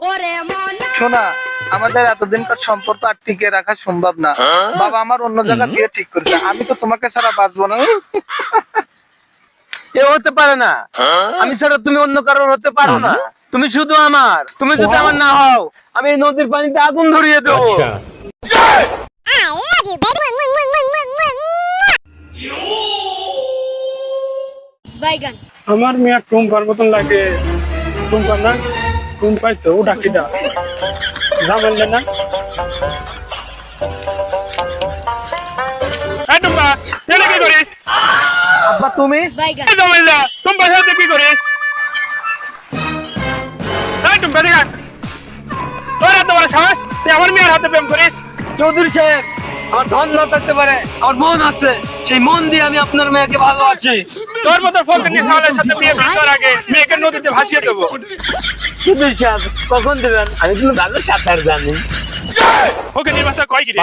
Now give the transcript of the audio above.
মনা। শোনা আমাদের এতদিনকার সম্পর্ক আর টিকে রাখা সম্ভব না। বাবা আমার অন্য জায়গায় বিয়ে ঠিক করেছে। আমি তো তোমাকে ছাড়া বাঁচবো না। এ হতে পারে না। আমি ছাড়া তুমি অন্য কারোর হতে পারো না। তুমি শুধু আমার। তুমি যদি আমার না হও। আমি এই নদীর পানিতে আগুন ধরিয়ে দেবো। আমার মেয়ে টুম্পার মতন লাগে। টুম্পার না? টুম্পাই তো ও ডাকিটা জামানলে না। কি করিস? আব্বা তুমি? সাথে করিস? তুই আমার মেয়ের হাতে প্রেম করিস? চৌধুরী সাহেব আমার ধন না থাকতে পারে আমার মন আছে। সেই মন দিয়ে আমি আপনার মেয়েকে ভালোবাসি। তোর মতো সালের সাথে বিয়ে করার আগে মেয়েকে নদীতে ভাসিয়ে দেবো। চৌধুরী সাহেব কখন দেবেন? আমি কিন্তু ভালো সাঁতার জানি। ওকে নির্বাচন কয় কি রে